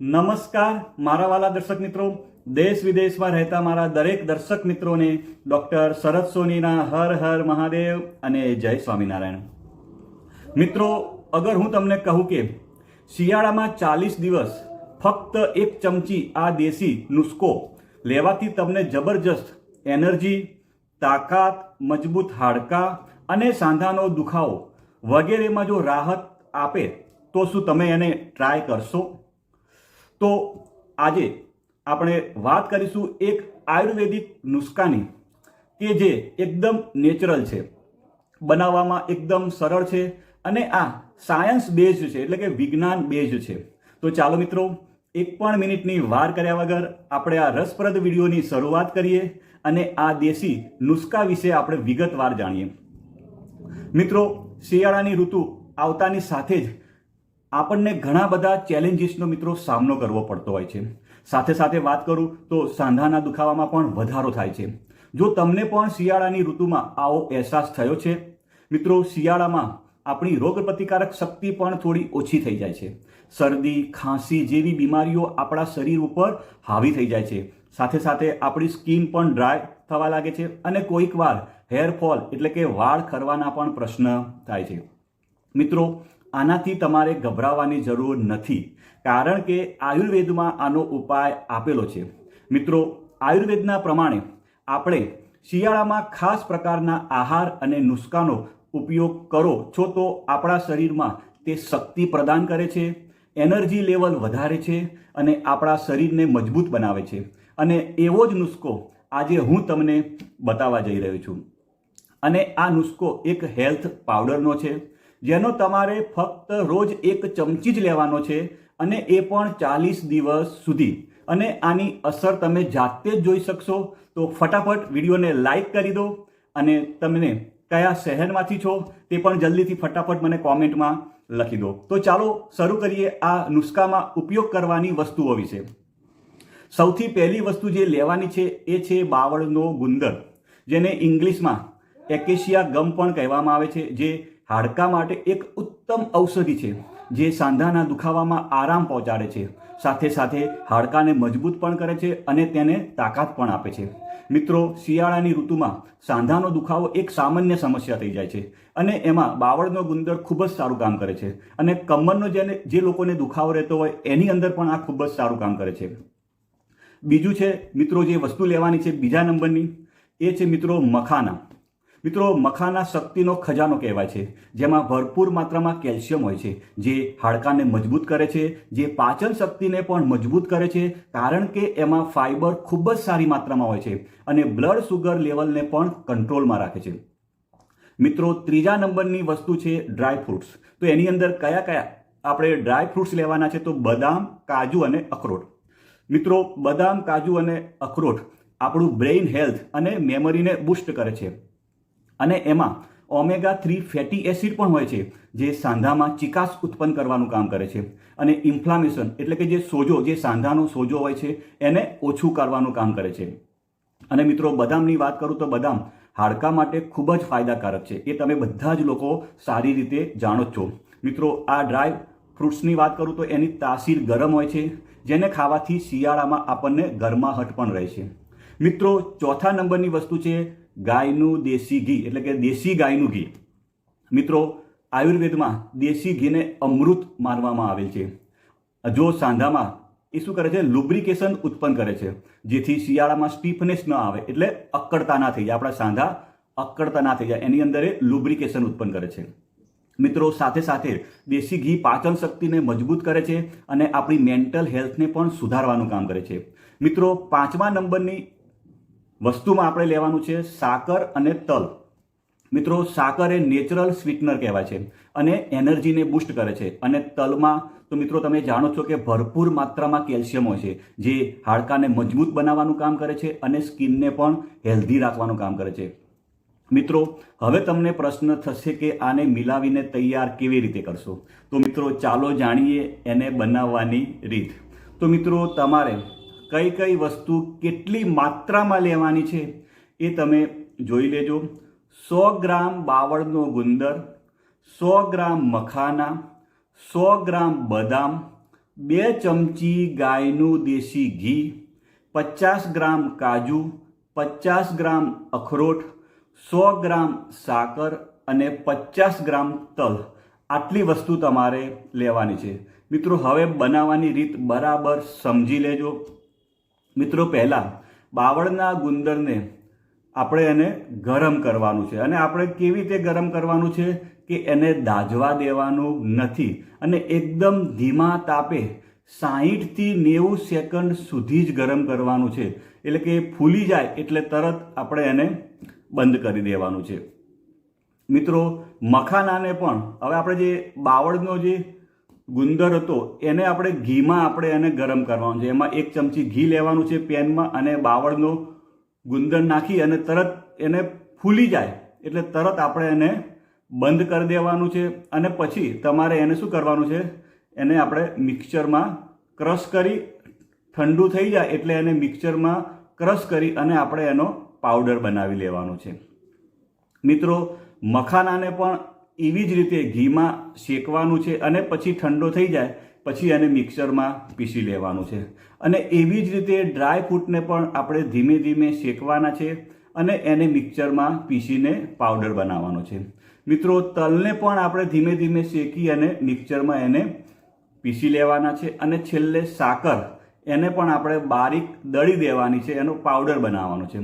નમસ્કાર, મારા વાલા દર્શક મિત્રો. દેશ વિદેશમાં રહેતા મારા દરેક દર્શક મિત્રોને ડોક્ટર શરદ સોનીના હર હર મહાદેવ અને જય સ્વામિનારાયણ. મિત્રો, અગર હું તમને કહું કે શિયાળામાં ચાલીસ દિવસ ફક્ત એક ચમચી આ દેશી નુસ્ખો લેવાથી તમને જબરજસ્ત એનર્જી, તાકાત, મજબૂત હાડકાં અને સાંધાનો દુખાવો વગેરેમાં જો રાહત આપે, તો શું તમે એને ટ્રાય કરશો? તો આજે આપણે વાત કરીશું એક આયુર્વેદિક નુસ્ખાની કે જે એકદમ નેચરલ છે. બનાવવામાં એકદમ સરળ છે અને આ સાયન્સ બેઝ છે, એટલે કે વિજ્ઞાન બેઝ છે. તો ચાલો મિત્રો, એક પણ મિનિટની વાર કર્યા વગર આપણે આ રસપ્રદ વિડીયોની શરૂઆત કરીએ અને આ દેશી નુસ્ખા વિશે આપણે વિગતવાર જાણીએ. મિત્રો, શિયાળાની ઋતુ આવતાની સાથે જ આપણને ઘણા બધા ચેલેન્જીસનો મિત્રો સામનો કરવો પડતો હોય છે. સાથે સાથે વાત કરું તો સાંધાના દુખાવામાં પણ વધારો થાય છે. જો તમને પણ શિયાળાની ઋતુમાં આવો અહેસાસ થયો છે, મિત્રો શિયાળામાં આપણી રોગપ્રતિકારક શક્તિ પણ થોડી ઓછી થઈ જાય છે. શરદી, ખાંસી જેવી બીમારીઓ આપણા શરીર ઉપર હાવી થઈ જાય છે. સાથે સાથે આપણી સ્કિન પણ ડ્રાય થવા લાગે છે અને કોઈક વાર હેરફોલ એટલે કે વાળ ખરવાના પણ પ્રશ્ન થાય છે. મિત્રો આનાથી તમારે ગભરાવાની જરૂર નથી, કારણ કે આયુર્વેદમાં આનો ઉપાય આપેલો છે. મિત્રો, આયુર્વેદના પ્રમાણે આપણે શિયાળામાં ખાસ પ્રકારના આહાર અને નુસ્ખાનો ઉપયોગ કરો છો તો આપણા શરીરમાં તે શક્તિ પ્રદાન કરે છે, એનર્જી લેવલ વધારે છે અને આપણા શરીરને મજબૂત બનાવે છે. અને એવો જ નુસ્ખો આજે હું તમને બતાવવા જઈ રહ્યો છું. અને આ નુસ્ખો એક હેલ્થ પાવડરનો છે. જેનો તમારે ફક્ત રોજ એક ચમચી જ લેવાનો છે અને એ પણ ચાલીસ દિવસ સુધી. અને આની અસર તમે જાતે જ જોઈ શકશો. તો ફટાફટ વિડીયોને લાઈક કરી દો અને તમને કયા શહેરમાંથી છો તે પણ જલ્દીથી ફટાફટ મને કોમેન્ટમાં લખી દો. તો ચાલો શરૂ કરીએ આ નુસ્ખામાં ઉપયોગ કરવાની વસ્તુઓ વિશે. સૌથી પહેલી વસ્તુ જે લેવાની છે એ છે બાવળનો ગુંદર, જેને ઇંગ્લિશમાં એકેશિયા ગમ પણ કહેવામાં આવે છે, જે હાડકા માટે એક ઉત્તમ ઔષધિ છે, જે સાંધાના દુખાવામાં આરામ પહોંચાડે છે. સાથે સાથે હાડકાને મજબૂત પણ કરે છે અને તેને તાકાત પણ આપે છે. મિત્રો, શિયાળાની ઋતુમાં સાંધાનો દુખાવો એક સામાન્ય સમસ્યા થઈ જાય છે અને એમાં બાવળનો ગુંદર ખૂબ જ સારું કામ કરે છે અને કમરનો જેને, જે લોકોને દુખાવો રહેતો હોય એની અંદર પણ આ ખૂબ જ સારું કામ કરે છે. બીજું છે, મિત્રો, જે વસ્તુ લેવાની છે બીજા નંબરની, એ છે મિત્રો મખાના. મિત્રો, મખાના શક્તિનો ખજાનો કહેવાય છે, જેમાં ભરપૂર માત્રામાં કેલ્શિયમ હોય છે, જે હાડકાને મજબૂત કરે છે, જે પાચન શક્તિને પણ મજબૂત કરે છે, કારણ કે એમાં ફાઇબર ખૂબ જ સારી માત્રામાં હોય છે અને બ્લડ સુગર લેવલને પણ કંટ્રોલમાં રાખે છે. મિત્રો, ત્રીજા નંબરની વસ્તુ છે ડ્રાય ફ્રૂટ્સ. તો એની અંદર કયા કયા આપણે ડ્રાય ફ્રૂટ્સ લેવાના છે? તો બદામ, કાજુ અને અખરોટ. મિત્રો, બદામ, કાજુ અને અખરોટ આપણું બ્રેઇન હેલ્થ અને મેમરીને બુસ્ટ કરે છે. અને એમાં ઓમેગા થ્રી ફેટી એસિડ પણ હોય છે, જે સાંધામાં ચિકાસ ઉત્પન્ન કરવાનું કામ કરે છે. અને ઇન્ફ્લામેશન એટલે કે જે સોજો, જે સાંધાનો સોજો હોય છે, એને ઓછું કરવાનું કામ કરે છે. અને મિત્રો, બદામની વાત કરું તો બદામ હાડકા માટે ખૂબ જ ફાયદાકારક છે. એ તમે બધા જ લોકો સારી રીતે જાણો જ છો. મિત્રો, આ ડ્રાય ફ્રૂટ્સની વાત કરું તો એની તાસીર ગરમ હોય છે, જેને ખાવાથી શિયાળામાં આપણને ગરમાહટ પણ રહે છે. મિત્રો, ચોથા નંબરની વસ્તુ છે ગાયનું દેશી ઘી, એટલે કે દેશી ગાયનું ઘી. મિત્રો, આયુર્વેદમાં દેશી ઘીને અમૃત માનવામાં આવેલ છે. જો સાંધામાં, એ શું કરે છે? લુબ્રિકેશન ઉત્પન્ન કરે છે. જેથી શિયાળામાં સ્ટીફનેસ ન આવે, એટલે અક્કડતા ના થઈ જાય. આપણા સાંધા અક્કડતા ના થઈ જાય. એની અંદર એ લુબ્રિકેશન ઉત્પન્ન કરે છે. મિત્રો, સાથે સાથે દેશી ઘી પાચન શક્તિને મજબૂત કરે છે અને આપણી મેન્ટલ હેલ્થને પણ સુધારવાનું કામ કરે છે. મિત્રો, પાંચમા નંબરની વસ્તુમાં આપણે લેવાનું છે સાકર અને તલ. મિત્રો, સાકર એ નેચરલ સ્વીટનર કહેવાય છે અને એનર્જીને બૂસ્ટ કરે છે. અને તલમાં, તો મિત્રો, તમે જાણો છો કે ભરપૂર માત્રામાં કેલ્શિયમ હોય છે, જે હાડકાને મજબૂત બનાવવાનું કામ કરે છે અને સ્કિનને પણ હેલ્ધી રાખવાનું કામ કરે છે. મિત્રો, હવે તમને પ્રશ્ન થશે કે આને મિલાવીને તૈયાર કેવી રીતે કરશો? તો મિત્રો, ચાલો જાણીએ એને બનાવવાની રીત. તો મિત્રો, તમારે કઈ કઈ વસ્તુ કેટલી માત્રામાં લેવાની છે એ તમે જોઈ લેજો. સો ગ્રામ બાવળનો ગુંદર, સો ગ્રામ મખાના, સો ગ્રામ બદામ, બે ચમચી ગાયનું દેશી ઘી, પચાસ ગ્રામ કાજુ, પચાસ ગ્રામ અખરોટ, સો ગ્રામ સાકર અને પચાસ ગ્રામ તલ. આટલી વસ્તુ તમારે લેવાની છે. મિત્રો, હવે બનાવવાની રીત બરાબર સમજી લેજો. મિત્રો, પહેલાં બાવળના ગુંદરને આપણે એને ગરમ કરવાનું છે. અને આપણે કેવી રીતે ગરમ કરવાનું છે કે એને દાજવા દેવાનું નથી. અને એકદમ ધીમા તાપે સાહીઠથી નેવું સેકન્ડ સુધી જ ગરમ કરવાનું છે. એટલે કે ફૂલી જાય એટલે તરત આપણે એને બંધ કરી દેવાનું છે. મિત્રો, મખાનાને પણ, હવે આપણે જે બાવળનો જે ગુંદર હતો, એને આપણે ઘીમાં આપણે એને ગરમ કરવાનું છે. એમાં એક ચમચી ઘી લેવાનું છે પેનમાં અને બાવળનો ગુંદર નાખી અને તરત એને ફૂલી જાય. એટલે તરત આપણે એને બંધ કરી દેવાનું છે અને પછી તમારે એને શું કરવાનું છે? એને આપણે મિક્સચરમાં ક્રશ કરી, ઠંડુ થઈ જાય એટલે એને મિક્સચરમાં ક્રશ કરી અને આપણે એનો પાવડર બનાવી લેવાનો છે. મિત્રો, મખાનાને પણ એવી જ રીતે ઘીમાં શેકવાનું છે અને પછી ઠંડો થઈ જાય, પછી એને મિક્સરમાં પીસી લેવાનું છે. અને એવી જ રીતે ડ્રાય ફ્રૂટને પણ આપણે ધીમે ધીમે શેકવાના છે અને એને મિક્સરમાં પીસીને પાવડર બનાવવાનો છે. મિત્રો, તલને પણ આપણે ધીમે ધીમે શેકી અને મિક્સરમાં એને પીસી લેવાના છે અને છેલ્લે સાકર એને પણ આપણે બારીક દળી દેવાની છે, એનો પાવડર બનાવવાનો છે.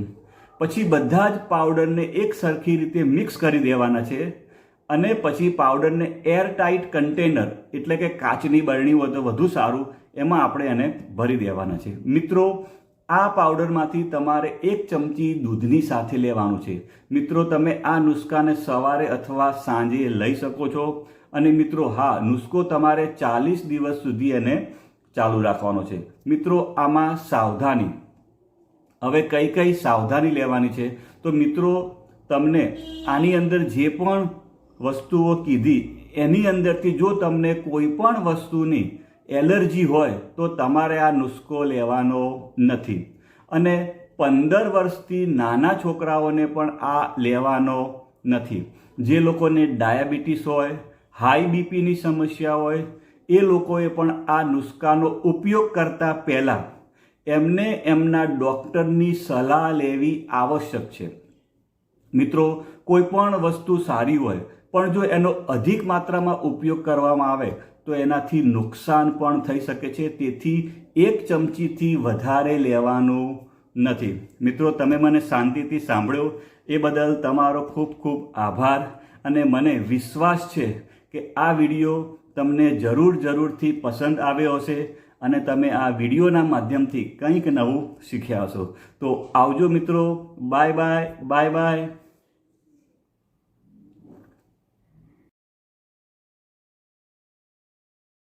પછી બધા જ પાવડરને એક સરખી રીતે મિક્સ કરી દેવાના છે અને પછી પાવડરને એર ટાઈટ કન્ટેનર એટલે કે કાચની બરણી હોય તો વધુ સારું, એમાં આપણે એને ભરી દેવાના છે. મિત્રો, આ પાવડરમાંથી તમારે એક ચમચી દૂધની સાથે લેવાનું છે. મિત્રો, તમે આ નુસ્ખાને સવારે અથવા સાંજે લઈ શકો છો. અને મિત્રો, હા, નુસ્ખો તમારે ચાલીસ દિવસ સુધી એને ચાલુ રાખવાનો છે. મિત્રો, આમાં સાવધાની. હવે કઈ કઈ સાવધાની લેવાની છે? તો મિત્રો, તમને આની અંદર જે પણ વસ્તુઓ કીધી. એની અંદરથી જો તમને કોઈ પણ વસ્તુની એલર્જી હોય, તો તમારે આ નુસ્ખો લેવાનો નથી. અને પંદર વર્ષથી નાના છોકરાઓને પણ આ લેવાનો નથી. જે લોકોને ડાયાબિટીસ હોય, હાઈ બીપીની સમસ્યા હોય, એ લોકોએ પણ આ નુસ્ખાનો ઉપયોગ કરતા પહેલાં એમને એમના ડૉક્ટરની સલાહ લેવી આવશ્યક છે. મિત્રો, કોઈ પણ વસ્તુ સારી હોય પણ જો એનો અધિક માત્રામાં ઉપયોગ કરવામાં આવે, તો એનાથી નુકસાન પણ થઈ શકે છે. તેથી એક ચમચીથી વધારે લેવાનું નથી. મિત્રો, તમે મને શાંતિથી સાંભળ્યો. એ બદલ તમારો ખૂબ ખૂબ આભાર અને મને વિશ્વાસ છે કે આ વીડિયો તમને જરૂર જરૂરથી પસંદ આવ્યો હશે અને તમે આ વિડીયોના માધ્યમથી કંઈક નવું શીખ્યા હશો. તો આવજો મિત્રો. Bye bye bye bye.